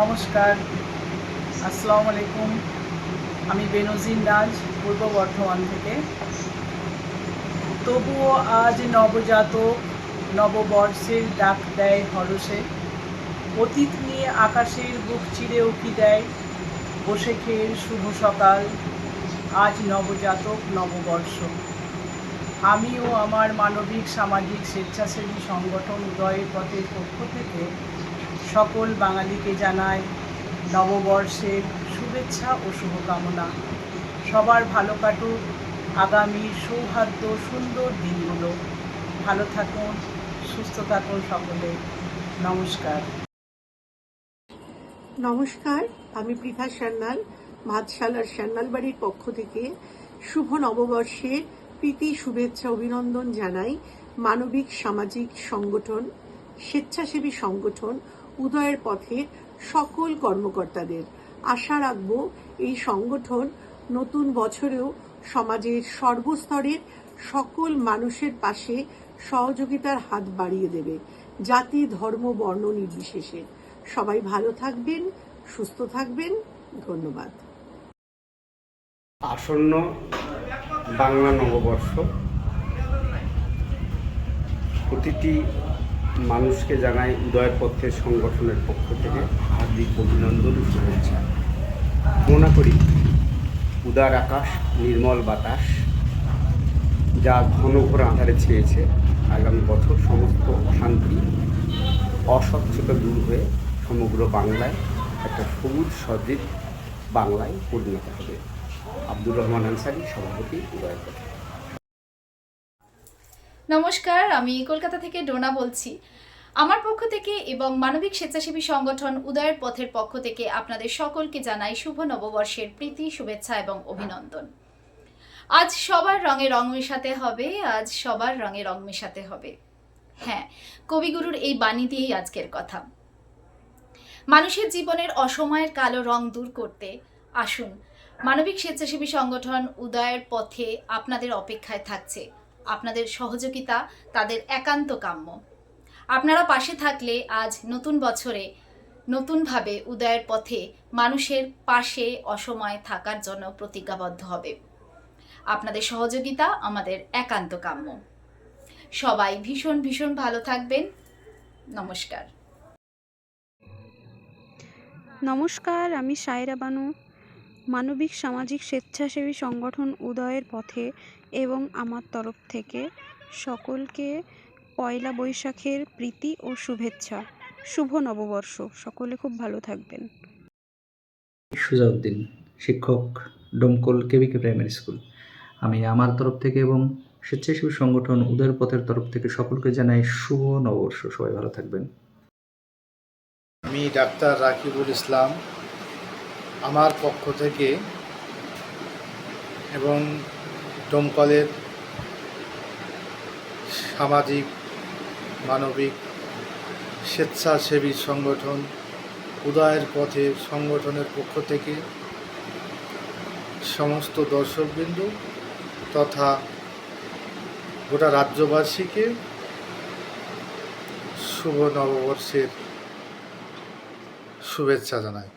নমস্কার, আসসালামু আলাইকুম। আমি বেনজিন রাজ, পূর্ব বর্ধমান থেকে। তবুও আজ নবজাতক নববর্ষের ডাক দেয় হরসে অতীত নিয়ে আকাশের বুক চিরে উকি দেয়। বসে খেয়ে শুভ সকাল, আজ নবজাতক নববর্ষ। আমিও আমার মানবিক সামাজিক স্বেচ্ছাসেবী সংগঠন উদয়ের পথের পক্ষ থেকে সকল বাঙালিকে জানাই নববর্ষের শুভেচ্ছা ও শুভকামনা। সবার ভালো কাটুক আগামী সৌহার্দ্য সুন্দর দিনগুলো। ভালো থাকুন, সুস্থ থাকুন সকলে। নমস্কার। নমস্কার, আমি পৃথা সান্যাল, মাতশালার সান্যাল বাড়ির পক্ষ থেকে শুভ নববর্ষের প্রীতি, শুভেচ্ছা, অভিনন্দন জানাই মানবিক, সামাজিক সংগঠন, স্বেচ্ছাসেবী সংগঠন উদয়ের পথে সকল কর্মকর্তাদের। আশা রাখব এই সংগঠন নতুন বছরেও সমাজের সর্বস্তরের সকল মানুষের পাশে সহযোগিতার হাত বাড়িয়ে দেবে। জাতি, ধর্ম, বর্ণ নির্বিশেষে। সবাই ভালো থাকবেন, সুস্থ থাকবেন। ধন্যবাদ। আসন্ন বাংলা নববর্ষ প্রতিটি মানুষকে জানাই উদয় সংগঠনের পক্ষ থেকে হার্দিক অভিনন্দন শুভেচ্ছা। মনে করি, উদার আকাশ, নির্মল বাতাস, যা ঘন ঘোর আধারে ছেয়েছে আগামী বছর সমস্ত অশান্তি, অস্বচ্ছতা দূর হয়ে সমগ্র বাংলায় একটা সবুজ, সজীব বাংলায় পরিণত হবে। আব্দুর রহমান আনসারি, সভাপতি উদয় নমস্কার, আমি কলকাতা থেকে ডোনা বলছি। আমার পক্ষ থেকে এবং মানবিক স্বেচ্ছাসেবী সংগঠন উদয়ের পথের পক্ষ থেকে আপনাদের সকলকে জানাই শুভ নববর্ষের প্রীতি, শুভেচ্ছা এবং অভিনন্দন। আজ সবার রঙে রং মেশাতে হবে, আজ সবার রঙে রং মেশাতে হবে। হ্যাঁ কবিগুরুর এই বাণী দিয়েই আজকের কথা। মানুষের জীবনের অসময়ের কালো রং দূর করতে আসুন, মানবিক স্বেচ্ছাসেবী সংগঠন উদয়ের পথে আপনাদের অপেক্ষায় থাকছে। আপনাদের সহযোগিতা, তাদের একান্ত কাম্য। আপনারা পাশে থাকলে আজ নতুন বছরে নতুনভাবে উদয়ের পথে মানুষের পাশে অসময়ে থাকার জন্য প্রতিজ্ঞাবদ্ধ হবে। আপনাদের সহযোগিতা আমাদের একান্ত কাম্য। সবাই ভীষণ ভীষণ ভালো থাকবেন। নমস্কার। নমস্কার, আমি সায়রা বানু। মানবিক, সামাজিক, স্বেচ্ছাসেবী সংগঠন উদয়ের পথে এবং আমার তরফ থেকে সকলকে পয়লা বৈশাখের প্রীতি ও শুভেচ্ছা। শুভ নববর্ষ। সকলে খুব ভালো থাকবেন। সুজাউদ্দিন শিক্ষক ডোমকল কেবিকে প্রাইমারি স্কুল। আমি আমার তরফ থেকে এবং স্বেচ্ছাসেবী সংগঠন উদয়ের পথের তরফ থেকে সকলকে জানাই শুভ নববর্ষ। সবাই ভালো থাকবেন। আমি ডাক্তার রাকিবুল ইসলাম আমার পক্ষ থেকে এবং দমকলের সামাজিক, মানবিক, স্বেচ্ছাসেবী সংগঠন, উদয়ের পথে সংগঠনের পক্ষ থেকে সমস্ত দর্শকবৃন্দ তথা গোটা রাজ্যবাসীকে শুভ নববর্ষের শুভেচ্ছা জানাই।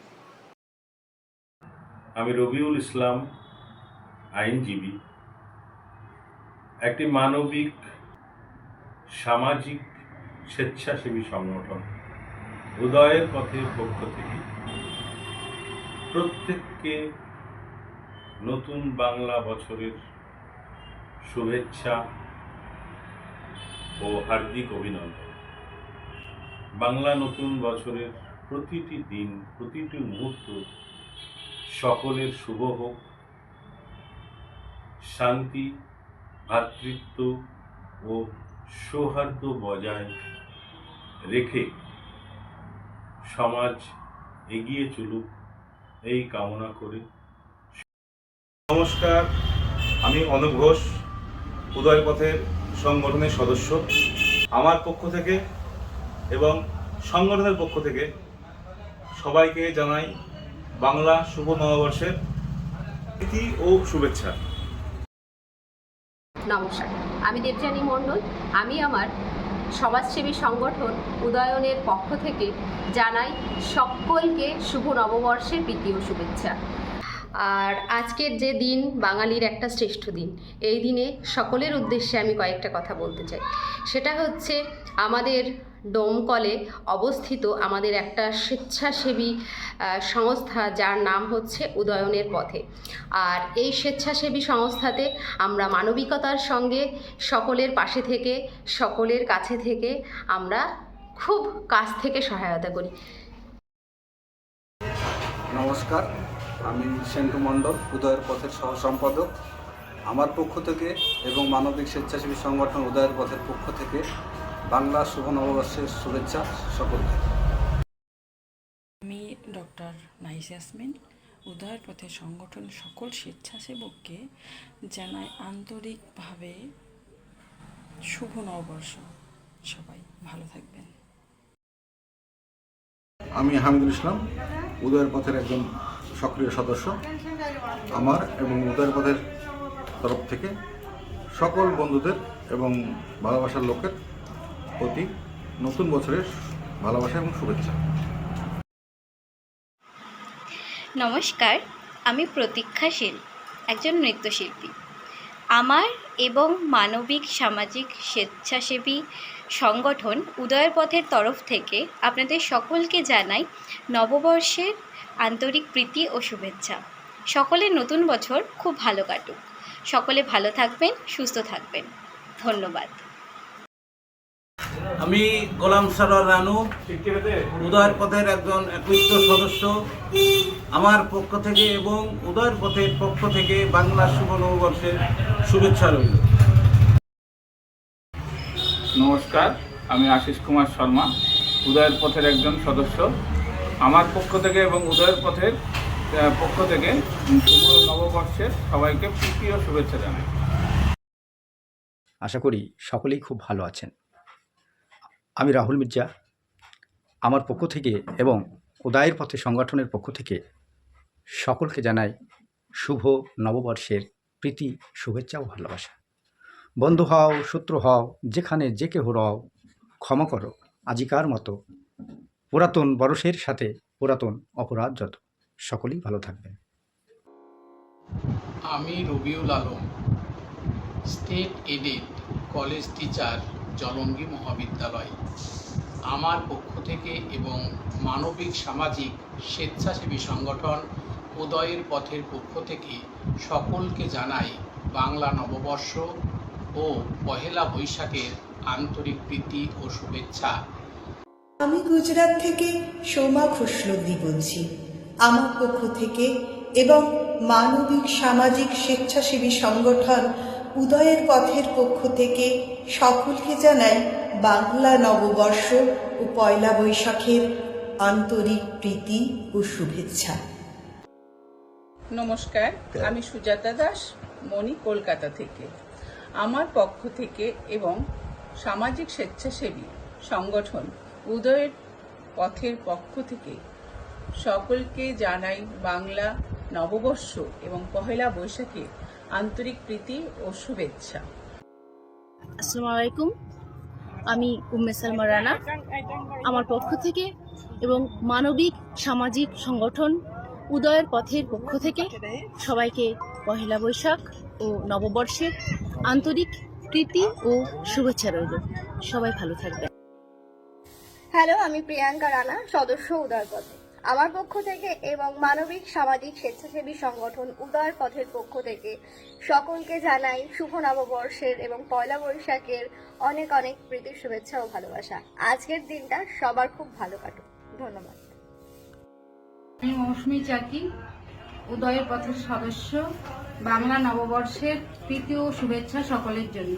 আমি রবিউল ইসলাম, আইনজীবী। একটি মানবিক, সামাজিক, স্বেচ্ছাসেবী সংগঠন। উদয়ের পথের পক্ষ থেকে প্রত্যেককে নতুন বাংলা বছরের শুভেচ্ছা ও হার্দিক অভিনন্দন। বাংলা নতুন বছরের প্রতিটি দিন, প্রতিটি মুহূর্ত সকলের শুভ হোক, শান্তি ভ্রাতৃত্ব ও সৌহার্দ্য বজায় রেখে সমাজ এগিয়ে চলুক এই কামনা করে। নমস্কার, আমি অনুপ ঘোষ, উদয় পথের সংগঠনের সদস্য। আমার পক্ষ থেকে এবং সংগঠনের পক্ষ থেকে সবাইকে জানাই বাংলা শুভ নববর্ষের প্রীতি ও শুভেচ্ছা। নমস্কার। আমি দেবযানী মণ্ডল। আমি আমার সমাজসেবী সংগঠন উদয়নের পক্ষ থেকে জানাই সকলকে শুভ নববর্ষের ও শুভেচ্ছা। আর আজকের যে দিন বাঙালির একটা শ্রেষ্ঠ দিন, এই দিনে সকলের উদ্দেশ্যে আমি কয়েকটা কথা বলতে চাই। সেটা হচ্ছে আমাদের ডোমকলে অবস্থিত আমাদের একটা স্বেচ্ছাসেবী সংস্থা যার নাম হচ্ছে উদয়নের পথে। আর এই স্বেচ্ছাসেবী সংস্থাতে আমরা মানবিকতার সঙ্গে সকলের পাশে থেকে, সকলের কাছে থেকে আমরা খুব কাছ থেকে সহায়তা করি। নমস্কার, আমি সেন্টু মণ্ডল, উদয়ের পথের সহ সম্পাদক আমার পক্ষ থেকে এবং মানবিক স্বেচ্ছাসেবী সংগঠন উদয়ের পথের পক্ষ থেকে বাংলা শুভ নববর্ষের শুভেচ্ছা সকলকে। আমি ডক্টর নাইস ইয়াসমিন উদয়ের পথে সংগঠন সকল স্বেচ্ছাসেবককে জানাই আন্তরিকভাবে শুভ নববর্ষ। সবাই ভালো থাকবেন। আমি হামিদুল ইসলাম উদয়ের পথের একজন সক্রিয় সদস্য। আমার এবং উদয়ের পথের তরফ থেকে সকল বন্ধুদের এবং ভালোবাসার লোকের প্রতি নতুন বছরের ভালোবাসা এবং শুভেচ্ছা। নমস্কার, আমি প্রতীক্ষা শীল একজন নৃত্যশিল্পী। আমার এবং মানবিক সামাজিক স্বেচ্ছাসেবী সংগঠন উদয়ের পথের তরফ থেকে আপনাদের সকলকে জানাই নববর্ষের আন্তরিক প্রীতি ও শুভেচ্ছা। সকলের নতুন বছর খুব ভালো কাটুক। সকলে ভালো থাকবেন, সুস্থ থাকবেন। ধন্যবাদ। আমি গোলাম সরোয়ার রানু উদয়ের পথের একজন একনিষ্ঠ সদস্য। আমার পক্ষ থেকে এবং উদয়ের পথের পক্ষ থেকে বাংলা শুভ নববর্ষের শুভেচ্ছা রইল। নমস্কার আমি আশিস কুমার শর্মা উদয়ের পথের একজন সদস্য। আমার পক্ষ থেকে এবং উদয়ের পথের পক্ষ থেকে শুভ নববর্ষের সবাইকে প্রীতি ও শুভেচ্ছা জানাই। আশা করি সকলেই খুব ভালো আছেন। আমি রাহুল মির্জা। আমার পক্ষ থেকে এবং উদয়ের পথে সংগঠনের পক্ষ থেকে সকলকে জানাই শুভ নববর্ষের প্রীতি, শুভেচ্ছা ও ভালোবাসা। বন্ধু হও, শত্রু হও, যেখানে যে কেহ রও, ক্ষমা করো, আজিকার মতো। পুরাতন বরসের সাথে পুরাতন অপরাধ যত। সকলেই ভালো থাকবেন। আমি Rabiul Alam, state aided college teacher. Jalangi মহাবিদ্যালয়। আমার পক্ষ থেকে এবং মানবিক, সামাজিক, স্বেচ্ছাসেবী সংগঠন উদয়ের পথের পক্ষ থেকে সকলকে জানাই বাংলা নববর্ষ ও পহেলা বৈশাখের আন্তরিক প্রীতি ও শুভেচ্ছা। আমি গুজরাট থেকে সোমা খোসলব্দি বলছি। আমার পক্ষ থেকে এবং মানবিক, সামাজিক, স্বেচ্ছাসেবী সংগঠন উদয়ের পথের পক্ষ থেকে সকলকে জানাই বাংলা নববর্ষ ও পয়লা বৈশাখের আন্তরিক প্রীতি ও শুভেচ্ছা। নমস্কার, আমি সুজাতা দাস, মণি কলকাতা থেকে। আমার পক্ষ থেকে এবং সামাজিক স্বেচ্ছাসেবী সংগঠন উদয়ের পথের পক্ষ থেকে সকলকে জানাই বাংলা নববর্ষ এবং পহেলা বৈশাখে আন্তরিক প্রীতি ও শুভেচ্ছা। আসসালামু আলাইকুম। আমি উম্মে সালমা রানা। আমার পক্ষ থেকে এবং মানবিক সামাজিক সংগঠন উদয়ের পথের পক্ষ থেকে সবাইকে পহেলা বৈশাখ ও নববর্ষের আন্তরিক প্রীতি ও শুভেচ্ছা রইল। সবাই ভালো থাকবেন। হ্যালো আমি প্রিয়াঙ্কা রানা সদস্য উদয় পথে। আমার পক্ষ থেকে এবং মানবিক, সামাজিক, স্বেচ্ছাসেবী সংগঠন উদয় পথের পক্ষ থেকে সকলকে জানাই শুভ নববর্ষের এবং পয়লা বৈশাখের অনেক অনেক প্রীতির শুভেচ্ছা ও ভালোবাসা। আজকের দিনটা সবার খুব ভালো কাটুক। ধন্যবাদ। আমি মৌসুমী চাকি, উদয়ের পথের সদস্য। বাংলা নববর্ষের ও শুভেচ্ছা সকলের জন্য।